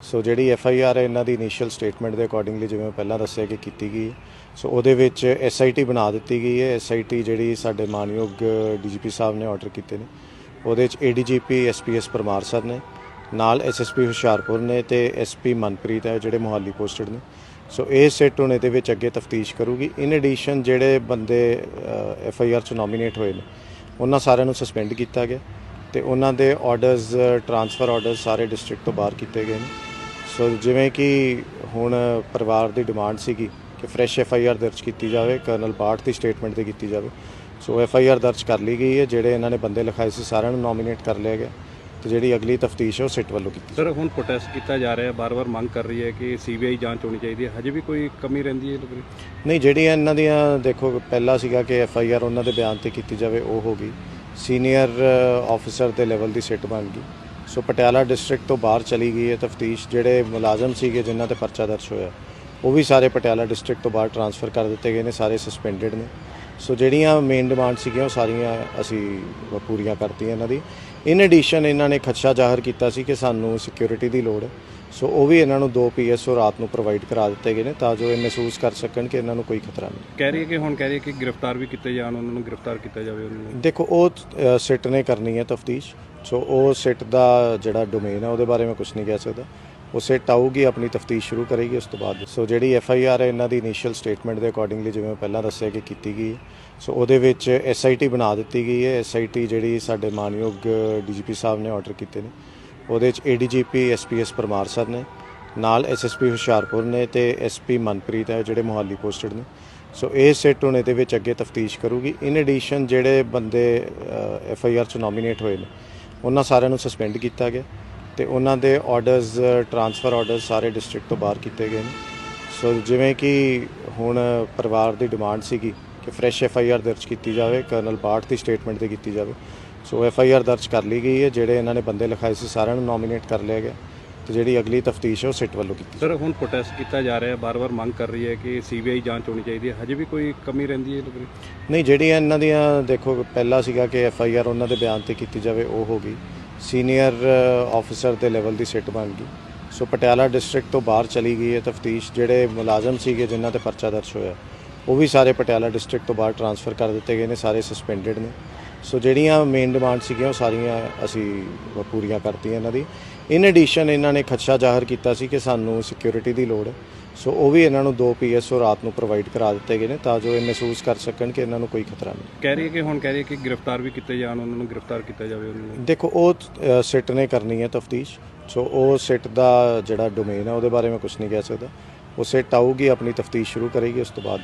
ਸੋ ਜਿਹੜੀ F I R ਹੈ, ਇਹਨਾਂ ਦੀ ਇਨੀਸ਼ੀਅਲ ਸਟੇਟਮੈਂਟ ਦੇ ਅਕੋਰਡਿੰਗਲੀ ਜਿਵੇਂ ਮੈਂ ਪਹਿਲਾਂ ਦੱਸਿਆ ਕਿ ਕੀਤੀ ਗਈ ਹੈ। ਸੋ ਉਹਦੇ ਵਿੱਚ ਐਸ ਆਈ ਟੀ ਬਣਾ ਦਿੱਤੀ ਗਈ ਹੈ। ਐਸ ਆਈ ਟੀ ਜਿਹੜੀ ਸਾਡੇ ਮਾਨਯੋਗ ਡੀਜੀਪੀ ਸਾਹਿਬ ਨੇ ਆਰਡਰ ਕੀਤੇ ਨੇ। ਉਹਦੇ ਵਿੱਚ ਏਡੀਜੀਪੀ ਐਸਪੀਐਸ ਪਰਮਾਰ ਸਰ ਨੇ। ਨਾਲ ਐਸਐਸਪੀ ਹੁਸ਼ਿਆਰਪੁਰ ਨੇ ਤੇ ਐਸਪੀ ਮਨਪ੍ਰੀਤ ਹੈ, ਜਿਹੜੇ ਮੋਹਾਲੀ ਪੋਸਟਡ ਨੇ। ਸੋ ਇਹ ਸੈੱਟ ਹੁਣ ਇਹਦੇ ਵਿੱਚ ਅੱਗੇ ਤਫਤੀਸ਼ ਕਰੂਗੀ। ਇਨ ਐਡੀਸ਼ਨ ਜਿਹੜੇ ਬੰਦੇ ਐਫ ਆਈ ਆਰ ਚ ਨੋਮੀਨੇਟ ਹੋਏ ਨੇ, ਉਹਨਾਂ ਸਾਰਿਆਂ ਨੂੰ ਸਸਪੈਂਡ ਕੀਤਾ ਗਿਆ। ਤੇ ਉਹਨਾਂ ਦੇ ਆਰਡਰਸ ਟਰਾਂਸਫਰ ਆਰਡਰਸ ਸਾਰੇ ਡਿਸਟ੍ਰਿਕਟ ਤੋਂ ਬਾਹਰ ਕੀਤੇ ਗਏ ਨੇ। ਸੋ ਜਿਵੇਂ ਕਿ ਹੁਣ ਪਰਿਵਾਰ ਦੀ ਡਿਮਾਂਡ ਸੀਗੀ ਕਿ ਫਰੈਸ਼ ਐਫ ਆਈ ਆਰ ਦਰਜ ਕੀਤੀ ਜਾਵੇ ਕਰਨਲ ਬਾਠ ਦੀ ਸਟੇਟਮੈਂਟ ਤੇ ਕੀਤੀ ਜਾਵੇ। ਸੋ ਐਫ ਆਈ ਆਰ ਦਰਜ ਕਰ ਲਈ ਗਈ ਹੈ ਜਿਹੜੇ ਇਹਨਾਂ ਨੇ ਬੰਦੇ ਲਿਖਾਏ ਸੀ ਸਾਰਿਆਂ ਨੂੰ ਨੋਮੀਨੇਟ ਕਰ ਲਿਆ ਗਿਆ। ਤੇ ਜਿਹੜੀ ਅਗਲੀ ਤਫਤੀਸ਼ ਹੈ ਉਹ ਸਿੱਟ ਵੱਲੋਂ ਕੀਤੀ ਸਰ ਹੁਣ ਪ੍ਰੋਟੈਸਟ ਕੀਤਾ ਜਾ ਰਿਹਾ ਹੈ ਬਾਰ-ਬਾਰ ਮੰਗ ਕਰ ਰਹੀ ਹੈ ਕਿ ਸੀਬੀਆਈ ਜਾਂਚ ਹੋਣੀ ਚਾਹੀਦੀ ਹੈ। ਹਜੇ ਵੀ ਕੋਈ ਕਮੀ ਰਹਿੰਦੀ ਹੈ ਵਿੱਚ ਨਹੀਂ ਜਿਹੜੀਆਂ ਇਹਨਾਂ ਦੀਆਂ ਦੇਖੋ ਪਹਿਲਾਂ ਸੀਗਾ ਕਿ ਐਫ ਆਈ ਆਰ ਉਹਨਾਂ ਦੇ ਬਿਆਨ ਤੇ ਕੀਤੀ ਜਾਵੇ ਉਹ ਹੋ ਗਈ। ਸੀਨੀਅਰ ਆਫੀਸਰ ਦੇ ਲੈਵਲ ਦੀ ਸਿੱਟ ਬਣ ਗਈ। ਸੋ ਪਟਿਆਲਾ ਡਿਸਟ੍ਰਿਕਟ ਤੋਂ ਬਾਹਰ ਚਲੀ ਗਈ ਹੈ ਤਫਤੀਸ਼, ਜਿਹੜੇ ਮੁਲਾਜ਼ਮ ਸੀਗੇ ਜਿਨ੍ਹਾਂ ਤੇ ਪਰਚਾ ਦਰਜ ਹੋਇਆ, ਉਹ ਵੀ ਸਾਰੇ ਪਟਿਆਲਾ ਡਿਸਟ੍ਰਿਕਟ ਤੋਂ ਬਾਹਰ ਟਰਾਂਸਫਰ ਕਰ ਦਿੱਤੇ ਗਏ ਨੇ, ਸਾਰੇ ਸਸਪੈਂਡਡ ਨੇ। ਸੋ ਜਿਹੜੀਆਂ ਮੇਨ ਡਿਮਾਂਡ ਸੀਗੀਆਂ, ਉਹ ਸਾਰੀਆਂ ਅਸੀਂ ਪੂਰੀਆਂ ਕਰਤੀਆਂ ਇਹਨਾਂ ਦੀ। ਇਨ ਐਡੀਸ਼ਨ ਇਹਨਾਂ ਨੇ ਖਦਸ਼ਾ ਜ਼ਾਹਰ ਕੀਤਾ ਸੀ ਕਿ ਸਾਨੂੰ ਸਿਕਿਉਰਿਟੀ ਦੀ ਲੋੜ ਹੈ। ਸੋ ਉਹ ਵੀ ਇਹਨਾਂ ਨੂੰ ਦੋ ਪੀਐਸਓ ਰਾਤ ਨੂੰ ਪ੍ਰੋਵਾਈਡ ਕਰਾ ਦਿੱਤੇ ਗਏ ਨੇ ਤਾਂ ਜੋ ਇਹ ਮਹਿਸੂਸ ਕਰ ਸਕਣ ਕਿ ਇਹਨਾਂ ਨੂੰ ਕੋਈ ਖਤਰਾ ਨਹੀਂ। ਕਹਿ ਰਹੀ ਹੈ ਕਿ ਹੁਣ ਕਹਿ ਰਹੀ ਹੈ ਕਿ ਗ੍ਰਿਫਤਾਰ ਵੀ ਕੀਤੇ ਜਾਣ ਉਹਨਾਂ ਨੂੰ ਗ੍ਰਿਫਤਾਰ ਕੀਤਾ ਜਾਵੇ ਉਹਨਾਂ ਨੂੰ। ਦੇਖੋ ਉਹ ਸਿੱਟ ਨੇ ਕਰਨੀ ਹੈ ਤਫਤੀਸ਼ ਸੋ ਉਹ ਸਿੱਟ ਦਾ ਜਿਹੜਾ ਡੋਮੇਨ ਹੈ ਉਹਦੇ ਬਾਰੇ ਮੈਂ ਕੁਝ ਨਹੀਂ ਕਹਿ ਸਕਦਾ। ਉਹ ਸਿੱਟ ਆਊਗੀ ਆਪਣੀ ਤਫਤੀਸ਼ ਸ਼ੁਰੂ ਕਰੇਗੀ ਉਸ ਤੋਂ ਬਾਅਦ। ਸੋ ਜਿਹੜੀ ਐਫ ਆਈ ਆਰ ਹੈ ਇਹਨਾਂ ਦੀ ਇਨੀਸ਼ੀਅਲ ਸਟੇਟਮੈਂਟ ਦੇ ਅਕੋਰਡਿੰਗਲੀ ਜਿਵੇਂ ਮੈਂ ਪਹਿਲਾਂ ਦੱਸਿਆ ਕਿ ਕੀਤੀ ਗਈ। ਸੋ ਉਹਦੇ ਵਿੱਚ ਐਸ ਆਈ ਟੀ ਬਣਾ ਦਿੱਤੀ ਗਈ ਹੈ। ਐਸ ਆਈ ਟੀ ਜਿਹੜੀ ਸਾਡੇ ਮਾਨਯੋਗ ਡੀਜੀਪੀ ਸਾਹਿਬ ਨੇ ਆਰਡਰ ਕੀਤੇ ਨੇ। ਉਹਦੇ ਵਿੱਚ ਏਡੀਜੀਪੀ ਐਸਪੀਐਸ ਪਰਮਾਰ ਸਾਹਿਬ ਨੇ, ਨਾਲ ਐਸਐਸਪੀ ਹੁਸ਼ਿਆਰਪੁਰ ਨੇ ਤੇ ਐਸਪੀ ਮਨਪ੍ਰੀਤ ਹੈ ਜਿਹੜੇ ਮੋਹਾਲੀ ਪੋਸਟਡ ਨੇ। ਸੋ ਇਹ ਸੈੱਟ ਹੁਣ ਇਹਦੇ ਵਿੱਚ ਅੱਗੇ ਤਫਤੀਸ਼ ਕਰੂਗੀ। ਇਨ ਐਡੀਸ਼ਨ ਜਿਹੜੇ ਬੰਦੇ ਐਫ ਆਈ ਆਰ ਚ ਨੋਮੀਨੇਟ ਹੋਏ ਨੇ, ਉਹਨਾਂ ਸਾਰਿਆਂ ਨੂੰ ਸਸਪੈਂਡ ਕੀਤਾ ਗਿਆ ਤੇ ਉਹਨਾਂ ਦੇ ਆਰਡਰਸ ਟਰਾਂਸਫਰ ਆਰਡਰਸ ਸਾਰੇ ਡਿਸਟ੍ਰਿਕਟ ਤੋਂ ਬਾਹਰ ਕੀਤੇ ਗਏ ਨੇ। ਸੋ ਜਿਵੇਂ ਕਿ ਹੁਣ ਪਰਿਵਾਰ ਦੀ ਡਿਮਾਂਡ ਸੀਗੀ ਕਿ ਫਰੈਸ਼ ਐਫ ਆਈ ਆਰ ਦਰਜ ਕੀਤੀ ਜਾਵੇ ਕਰਨਲ ਬਾਠ ਦੀ ਸਟੇਟਮੈਂਟ ਤੇ ਕੀਤੀ ਜਾਵੇ ਸੋ ਐਫ ਆਈ ਆਰ ਦਰਜ ਕਰ ਲਈ ਗਈ ਹੈ ਜਿਹੜੇ ਇਹਨਾਂ ਨੇ ਬੰਦੇ ਲਿਖਾਏ ਸੀ ਸਾਰਿਆਂ ਨੂੰ ਨੋਮੀਨੇਟ ਕਰ ਲਿਆ ਗਿਆ ਤੇ ਜਿਹੜੀ ਅਗਲੀ ਤਫਤੀਸ਼ ਹੈ ਉਹ ਸਿੱਟ ਵੱਲੋਂ ਕੀਤੀ ਸਰ ਹੁਣ ਪ੍ਰੋਟੈਸਟ ਕੀਤਾ ਜਾ ਰਿਹਾ ਹੈ ਬਾਰ-ਬਾਰ ਮੰਗ ਕਰ ਰਹੀ ਹੈ ਕਿ ਸੀਬੀਆਈ ਜਾਂਚ ਹੋਣੀ ਚਾਹੀਦੀ ਹੈ। ਹਜੇ ਵੀ ਕੋਈ ਕਮੀ ਰਹਿੰਦੀ ਹੈ ਵਿੱਚ ਨਹੀਂ ਜਿਹੜੀਆਂ ਇਹਨਾਂ ਦੀਆਂ ਦੇਖੋ ਪਹਿਲਾਂ ਸੀਗਾ ਕਿ ਐਫ ਆਈ ਆਰ ਉਹਨਾਂ ਦੇ ਬਿਆਨ ਤੇ ਕੀਤੀ ਜਾਵੇ ਉਹ ਹੋ ਗਈ। ਸੀਨੀਅਰ ਆਫੀਸਰ ਦੇ ਲੈਵਲ ਦੀ ਸਿੱਟ ਬਣ ਗਈ। ਸੋ ਪਟਿਆਲਾ ਡਿਸਟ੍ਰਿਕਟ ਤੋਂ ਬਾਹਰ ਚਲੀ ਗਈ ਹੈ ਤਫਤੀਸ਼ ਜਿਹੜੇ ਮੁਲਾਜ਼ਮ ਸੀਗੇ ਜਿਨ੍ਹਾਂ ਤੇ ਪਰਚਾ ਦਰਜ ਹੋਇਆ ਉਹ ਵੀ ਸਾਰੇ ਪਟਿਆਲਾ ਡਿਸਟ੍ਰਿਕਟ ਤੋਂ ਬਾਹਰ ਟਰਾਂਸਫਰ ਕਰ ਦਿੱਤੇ ਗਏ ਨੇ ਸਾਰੇ ਸਸਪੈਂਡਡ ਨੇ। ਸੋ ਜਿਹੜੀਆਂ ਮੇਨ ਡਿਮਾਂਡ ਸੀਗੀਆਂ ਉਹ ਸਾਰੀਆਂ ਅਸੀਂ ਪੂਰੀਆਂ ਕਰਤੀਆਂ ਇਹਨਾਂ ਦੀ। ਇਨ ਐਡੀਸ਼ਨ ਇਹਨਾਂ ਨੇ ਖਦਸ਼ਾ ਜ਼ਾਹਰ ਕੀਤਾ ਸੀ ਕਿ ਸਾਨੂੰ ਸਿਕਿਉਰਿਟੀ ਦੀ ਲੋੜ ਹੈ। ਸੋ ਉਹ ਵੀ ਇਹਨਾਂ ਨੂੰ ਦੋ ਪੀਐਸਓ ਰਾਤ ਨੂੰ ਪ੍ਰੋਵਾਈਡ ਕਰਾ ਦਿੱਤੇ ਗਏ ਨੇ ਤਾਂ ਜੋ ਇਹ ਮਹਿਸੂਸ ਕਰ ਸਕਣ ਕਿ ਇਹਨਾਂ ਨੂੰ ਕੋਈ ਖਤਰਾ ਨਹੀਂ। ਕਹਿ ਰਹੀ ਹੈ ਕਿ ਹੁਣ ਕਹਿ ਰਹੀ ਹੈ ਕਿ ਗ੍ਰਿਫਤਾਰ ਵੀ ਕੀਤੇ ਜਾਣ ਉਹਨਾਂ ਨੂੰ ਗ੍ਰਿਫਤਾਰ ਕੀਤਾ ਜਾਵੇ ਉਹਨਾਂ ਨੂੰ। ਦੇਖੋ ਉਹ ਸਿੱਟ ਨੇ ਕਰਨੀ ਹੈ ਤਫਤੀਸ਼। ਸੋ ਉਹ ਸਿੱਟ ਦਾ ਜਿਹੜਾ ਡੋਮੇਨ ਹੈ ਉਹਦੇ ਬਾਰੇ ਮੈਂ ਕੁਝ ਨਹੀਂ ਕਹਿ ਸਕਦਾ। ਉਹ ਸਿੱਟ ਆਊਗੀ ਆਪਣੀ ਤਫਤੀਸ਼ ਸ਼ੁਰੂ ਕਰੇਗੀ ਉਸ ਤੋਂ ਬਾਅਦ